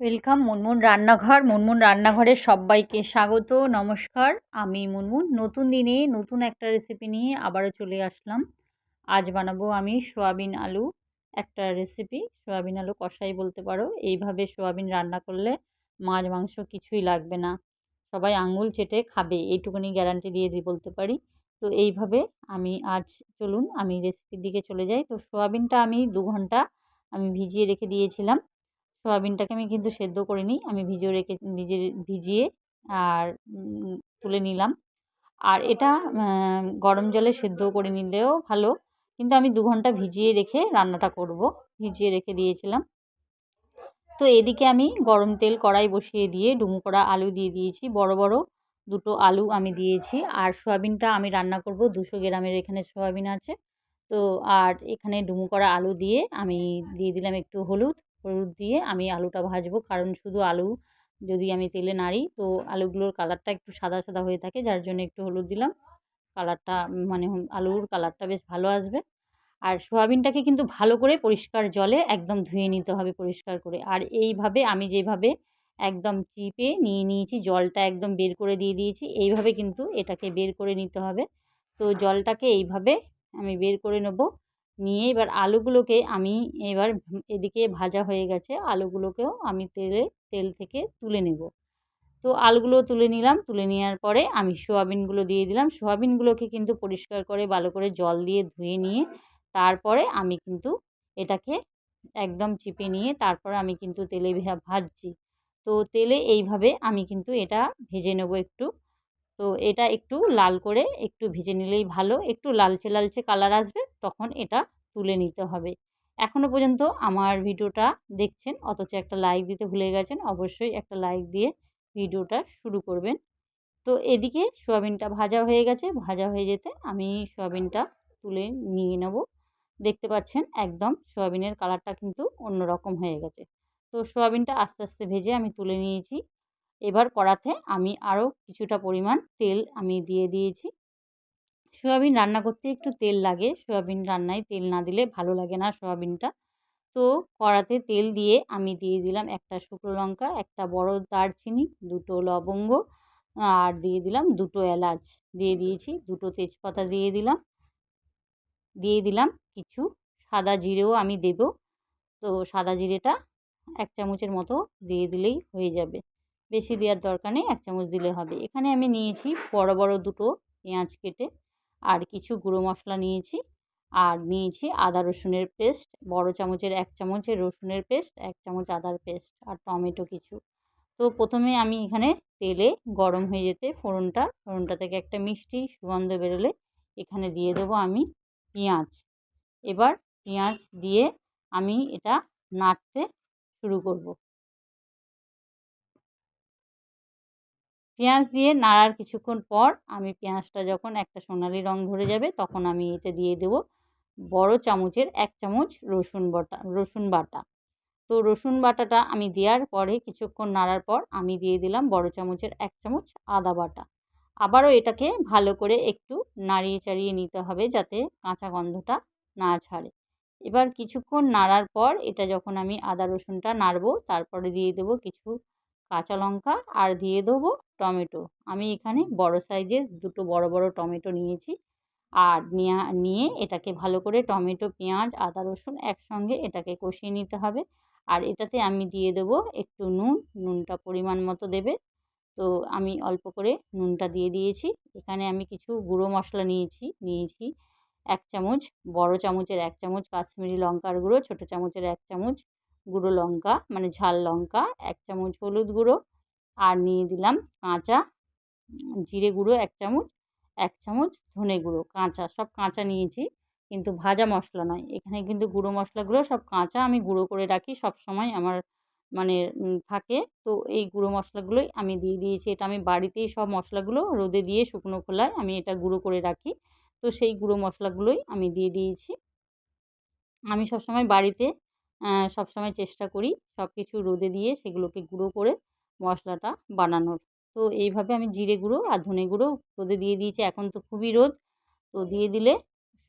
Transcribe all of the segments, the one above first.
Welcome Munmun রান্নাঘর। মুনমুন রান্নাঘরের সবাইকে স্বাগত, নমস্কার। আমি মুনমুন। নতুন দিনে নতুন একটা রেসিপি নিয়ে আবারও চলে আসলাম। আজ বানাবো আমি সোয়াবিন আলু, একটা রেসিপি সোয়াবিন আলু কষাই বলতে পারো। এইভাবে সোয়াবিন রান্না করলে মাছ, মাংস কিছুই লাগবে না। সবাই আঙুল চেটে খাবে, এইটুকুনি গ্যারান্টি দিয়ে দিই বলতে পারি। তো এইভাবে আমি আজ চলুন, আমি রেসিপির দিকে চলে যাই। তো সোয়াবিনটা আমি দু ঘণ্টা আমি ভিজিয়ে রেখে দিয়েছিলাম। সয়াবিনটাকে আমি কিন্তু সেদ্ধ করিনি আমি ভিজিয়ে রেখে ভিজে ভিজিয়ে আর তুলে নিলাম। আর এটা গরম জলে সেদ্ধ করে নিলেও ভালো। কিন্তু আমি দু ঘণ্টা ভিজিয়ে রেখে রান্নাটা করব। ভিজিয়ে রেখে দিয়েছিলাম। তো এদিকে আমি গরম তেল কড়াই বসিয়ে দিয়ে ডুমো করা আলু দিয়ে দিয়েছি। বড় বড় দুটো আলু আমি দিয়েছি। আর সয়াবিনটা আমি রান্না করব। দুশো গ্রামের এখানে সয়াবিন আছে। তো আর এখানে ডুমো করা আলু দিয়ে আমি দিয়ে দিলাম একটু হলুদ। হলুদ দিয়ে আমি আলুটা ভাজবো। কারণ শুধু আলু যদি আমি তেলে নাড়ি, তো আলুগুলোর কালারটা একটু সাদা সাদা হয়ে থাকে, যার জন্য একটু হলুদ দিলাম। কালারটা মানে আলুর কালারটা বেশ ভালো আসবে। আর সোয়াবিনটাকে কিন্তু ভালো করে পরিষ্কার জলে একদম ধুয়ে নিতে হবে পরিষ্কার করে। আর এইভাবে আমি যেভাবে একদম চিপে নিয়ে নিয়েছি, জলটা একদম বের করে দিয়ে দিয়েছি, এইভাবে কিন্তু এটাকে বের করে নিতে হবে। তো জলটাকে এইভাবে আমি বের করে নেব। নিয়ে এবার আলুগুলোকে আমি এবার এদিকে ভাজা হয়ে গেছে। আলুগুলোকেও আমি তেলে, তেল থেকে তুলে নেব। তো আলুগুলো তুলে নিলাম। তুলে নেওয়ার পরে আমি সোয়াবিনগুলো দিয়ে দিলাম। সোয়াবিনগুলোকে কিন্তু পরিষ্কার করে, ভালো করে জল দিয়ে ধুয়ে নিয়ে তারপরে আমি কিন্তু এটাকে একদম চিপে নিয়ে তারপরে আমি কিন্তু তেলে ভাজছি। তো তেলে এইভাবে আমি কিন্তু এটা ভেজে নেব একটু। তো এটা একটু লাল করে একটু ভেজে নিলেই ভালো। একটু লালচে লালচে কালার আসবে, তখন এটা তুলে নিতে হবে। এখনও পর্যন্ত আমার ভিডিওটা দেখছেন, অথচ একটা লাইক দিতে ভুলে গেছেন, অবশ্যই একটা লাইক দিয়ে ভিডিওটা শুরু করবেন। তো এদিকে সোয়াবিনটা ভাজা হয়ে গেছে। ভাজা হয়ে যেতে আমি সোয়াবিনটা তুলে নিয়ে নেব। দেখতে পাচ্ছেন একদম সোয়াবিনের কালারটা কিন্তু অন্যরকম হয়ে গেছে। তো সোয়াবিনটা আস্তে আস্তে ভেজে আমি তুলে নিয়েছি। এবার কড়াতে আমি আরও কিছুটা পরিমাণ তেল আমি দিয়ে দিয়েছি। সোয়াবিন রান্না করতে একটু তেল লাগে, সোয়াবিন রান্নায় তেল না দিলে ভালো লাগে না সোয়াবিনটা। তো কড়াতে তেল দিয়ে আমি দিয়ে দিলাম একটা শুকনো লঙ্কা, একটা বড় দারচিনি, দুটো লবঙ্গ, আর দিয়ে দিলাম দুটো এলাচ। দিয়ে দিয়েছি, দুটো তেজপাতা দিয়ে দিলাম। দিয়ে দিলাম কিছু সাদা জিরেও আমি দেব। তো সাদা জিরেটা এক চামচের মতো দিয়ে দিলেই হয়ে যাবে। বেশি দেওয়ার দরকার নেই, এক চামচ দিলে হবে। এখানে আমি নিয়েছি বড় বড় দুটো পেঁয়াজ কেটে আর কিছু গুঁড়ো মশলা নিয়েছি আর নিয়েছি আদা রসুনের পেস্ট, বড় চামচের এক চামচের রসুনের পেস্ট, এক চামচ আদার পেস্ট আর টমেটো কিছু। তো প্রথমে আমি এখানে তেলে গরম হয়ে যেতে ফোড়নটা ফোড়নটা থেকে একটা মিষ্টি সুগন্ধ বেরোলে এখানে দিয়ে দেবো আমি পেঁয়াজ। এবার পেঁয়াজ দিয়ে আমি এটা নাড়তে শুরু করব। পেঁয়াজ দিয়ে নাড়ার কিছুক্ষণ পর আমি পেঁয়াজটা যখন একটা সোনালি রং ধরে যাবে তখন আমি এতে দিয়ে দেবো বড় চামচের এক চামচ রসুন বাটা রসুন বাটা। তো রসুন বাটাটা আমি দেওয়ার পরে কিছুক্ষণ নাড়ার পর আমি দিয়ে দিলাম বড় চামচের এক চামচ আদা বাটা। আবারও এটাকে ভালো করে একটু নাড়িয়ে চাড়িয়ে নিতে হবে যাতে কাঁচা গন্ধটা না ছাড়ে। এবার কিছুক্ষণ নাড়ার পর এটা যখন আমি আদা রসুনটা নাড়বো তারপরে দিয়ে দেবো কিছু কাঁচা লঙ্কা আর দিয়ে দেবো টমেটো। আমি এখানে বড় সাইজের দুটো বড় বড় টমেটো নিয়েছি। আর নিয়ে এটাকে ভালো করে টমেটো, পেঁয়াজ, আদা, রসুন একসঙ্গে এটাকে কষিয়ে নিতে হবে। আর এটাতে আমি দিয়ে দেবো একটু নুন, নুনটা পরিমাণ মতো দেবে। তো আমি অল্প করে নুনটা দিয়ে দিয়েছি। এখানে আমি কিছু গুঁড়ো মশলা নিয়েছি নিয়েছি এক চামচ, বড় চামচের এক চামচ কাশ্মীরি লঙ্কার গুঁড়ো, ছোটো চামচের এক চামচ গুঁড়ো লঙ্কা মানে ঝাল লঙ্কা, এক চামচ হলুদ গুঁড়ো আর নিয়ে দিলাম কাঁচা জিরে গুঁড়ো এক চামচ এক চামচ ধনে গুঁড়ো, কাঁচা, সব কাঁচা নিয়েছি। কিন্তু ভাজা মশলা নয়, এখানে কিন্তু গুঁড়ো মশলাগুলো সব কাঁচা আমি গুঁড়ো করে রাখি সব সময় আমার মানে থাকে। তো এই গুঁড়ো মশলাগুলোই আমি দিয়ে দিয়েছি। এটা আমি বাড়িতেই সব মশলাগুলো রোদে দিয়ে শুকনো খোলায় আমি এটা গুঁড়ো করে রাখি। তো সেই গুঁড়ো মশলাগুলোই আমি দিয়ে দিয়েছি। আমি সবসময় বাড়িতে সবসময় চেষ্টা করি সব কিছু রোদে দিয়ে সেগুলোকে গুঁড়ো করে মশলাটা বানানোর। তো এইভাবে আমি জিরে গুঁড়ো আর ধনে গুঁড়ো রোদে দিয়ে দিয়েছি। এখন তো খুবই রোদ। তো দিয়ে দিলে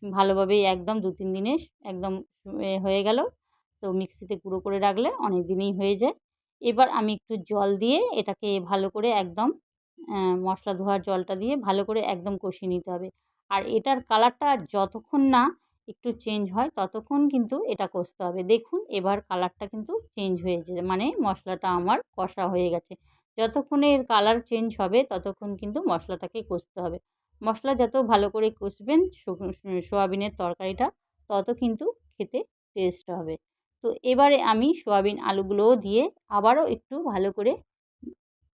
ভালোভাবেই একদম দু তিন দিনে একদম হয়ে গেল। তো মিক্সিতে গুঁড়ো করে রাখলে অনেক দিনেই হয়ে যায়। এবার আমি একটু জল দিয়ে এটাকে ভালো করে একদম মশলা ধোয়ার জলটা দিয়ে ভালো করে একদম কষিয়ে নিতে হবে। আর এটার কালারটা যতক্ষণ না একটু চেঞ্জ হয়, ততক্ষণ কিন্তু এটা কষতে হবে। দেখুন, এবার কালারটা কিন্তু চেঞ্জ হয়েছে মানে মশলাটা আমার কষা হয়ে গেছে। যতক্ষণে এর কালার চেঞ্জ হবে, ততক্ষণ কিন্তু মশলাটাকে কষতে হবে। মশলা যত ভালো করে কষবেন সোয়াবিনের তরকারিটা, তত কিন্তু খেতে টেস্ট হবে। তো এবারে আমি সোয়াবিন আলুগুলোও দিয়ে আবারও একটু ভালো করে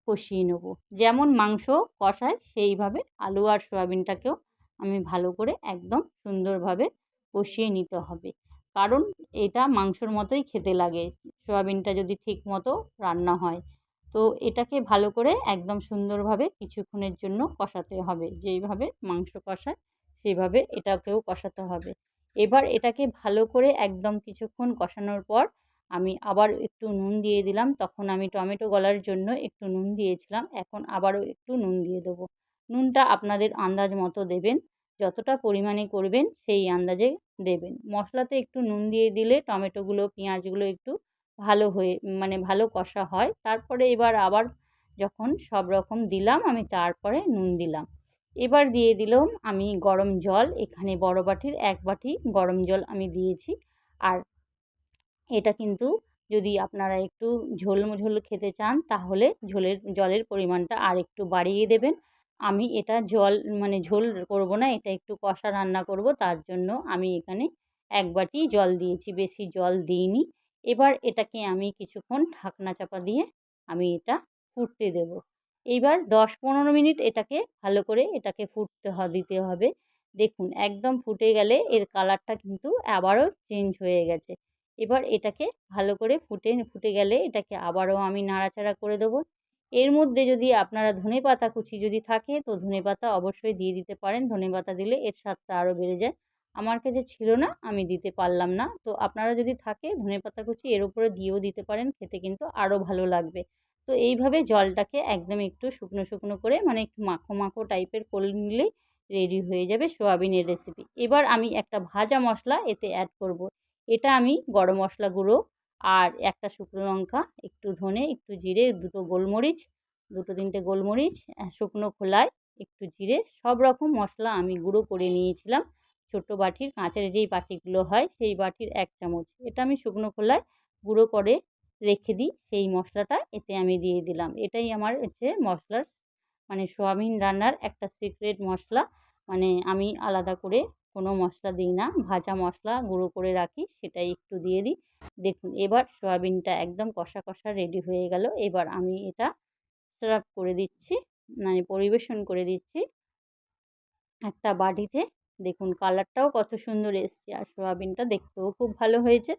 কষিয়ে নেব। যেমন মাংস কষায় সেইভাবে আলু আর সোয়াবিনটাকেও আমি ভালো করে একদম সুন্দরভাবে কষিয়ে নিতে হবে। কারণ এটা মাংসর মতোই খেতে লাগে। সোয়াবিনটা যদি ঠিক মতো রান্না হয়, তো এটাকে ভালো করে একদম সুন্দরভাবে কিছুক্ষণের জন্য কষাতে হবে। যেইভাবে মাংস কষায় সেইভাবে এটাকেও কষাতে হবে। এবার এটাকে ভালো করে একদম কিছুক্ষণ কষানোর পর আমি আবার একটু নুন দিয়ে দিলাম। তখন আমি টমেটো গলার জন্য একটু নুন দিয়েছিলাম। এখন আবারও একটু নুন দিয়ে দেবো। নুনটা আপনাদের আন্দাজ মতো দেবেন। যতটা পরিমাণে করবেন সেই আন্দাজে দেবেন। মশলাতে একটু নুন দিয়ে দিলে টমেটোগুলো, পেঁয়াজগুলো একটু ভালো হয়ে মানে ভালো কষা হয়। তারপরে এবার আবার যখন সব রকম দিলাম, আমি তারপরে নুন দিলাম। এবার দিয়ে দিলাম আমি গরম জল। এখানে বড় বাটির এক বাটি গরম জল আমি দিয়েছি। আর এটা কিন্তু যদি আপনারা একটু ঝোল ঝোল খেতে চান, তাহলে ঝোলের, জলের পরিমাণটা আর একটু বাড়িয়ে দেবেন। আমি এটা জল মানে ঝোল করব না, এটা একটু কষা রান্না করব, তার জন্য আমি এখানে এক বাটি জল দিয়েছি, বেশি জল দিইনি। এবার এটাকে আমি কিছুক্ষণ ঢাকনা চাপা দিয়ে আমি এটা ফুটতে দেব। এইবার দশ পনেরো মিনিট এটাকে ভালো করে এটাকে ফুটতে দিতে হবে। দেখুন, একদম ফুটে গেলে এর কালারটা কিন্তু আবারও চেঞ্জ হয়ে গেছে। এবার এটাকে ভালো করে ফুটে ফুটে গেলে এটাকে আবারও আমি নাড়াচাড়া করে দেবো। এর মধ্যে যদি আপনারা ধনে পাতা কুচি যদি থাকে, তো ধনে পাতা অবশ্যই দিয়ে দিতে পারেন। ধনে পাতা দিলে এর স্বাদটা আরও বেড়ে যায়। আমার কাছে ছিল না, আমি দিতে পারলাম না। তো আপনারা যদি থাকে ধনে পাতা কুচি, এর উপরে দিয়েও দিতে পারেন, খেতে কিন্তু আরও ভালো লাগবে। তো এইভাবে জলটাকে একদম একটু শুকনো শুকনো করে মানে একটু মাখো মাখো টাইপের করে নিলেই রেডি হয়ে যাবে সোয়াবিনের রেসিপি এবার আমি একটা ভাজা মশলা এতে অ্যাড করব। এটা আমি গরম মশলা গুঁড়ো আর একটা শুকনো লঙ্কা, একটু ধনে, একটু জিরে, দুটো গোলমরিচ, দুটো তিনটে গোলমরিচ শুকনো খোলায় একটু জিরে, সব রকম মশলা আমি গুঁড়ো করে নিয়েছিলাম। ছোটো বাটির, কাঁচের যেই বাটিগুলো হয় সেই বাটির এক চামচ। এটা আমি শুকনো খোলায় গুঁড়ো করে রেখে দিই, সেই মশলাটা এতে আমি দিয়ে দিলাম। এটাই আমার হচ্ছে মশলার মানে সোয়াবিন রান্নার একটা সিক্রেট মশলা। মানে আমি আলাদা করে কোনো মশলা দিই না। ভাজা মশলা গুঁড়ো করে রাখি, সেটাই একটু দিয়ে দিই। দেখুন, এবার সয়াবিনটা একদম কষা কষা রেডি হয়ে গেল। এবার আমি এটা সার্ভ করে দিচ্ছি মানে পরিবেশন করে দিচ্ছি একটা বাটিতে। দেখুন কালারটাও কত সুন্দর এসছে আর সোয়াবিনটা দেখতেও খুব ভালো হয়েছে।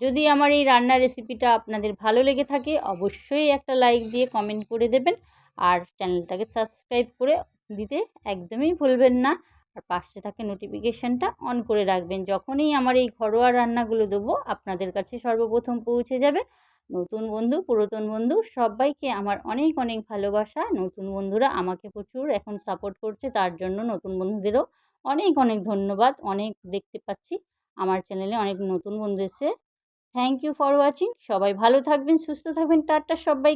যদি আমার এই রান্নার রেসিপিটা আপনাদের ভালো লেগে থাকে, অবশ্যই একটা লাইক দিয়ে কমেন্ট করে দেবেন। আর চ্যানেলটাকে সাবস্ক্রাইব করে দিতে একদমই ভুলবেন না। আর পাশে থাকে নোটিফিকেশানটা অন করে রাখবেন। যখনই আমার এই ঘরোয়া রান্নাগুলো দেবো, আপনাদের কাছে সর্বপ্রথম পৌঁছে যাবে। নতুন বন্ধু, পুরাতন বন্ধু, সবাইকে আমার অনেক অনেক ভালোবাসা। নতুন বন্ধুরা আমাকে প্রচুর এখন সাপোর্ট করছে, তার জন্য নতুন বন্ধুদেরও অনেক অনেক ধন্যবাদ। অনেক দেখতে পাচ্ছি, আমার চ্যানেলে অনেক নতুন বন্ধু এসে থ্যাংক ইউ ফর ওয়াচিং সবাই ভালো থাকবেন, সুস্থ থাকবেন। টাটা সবাই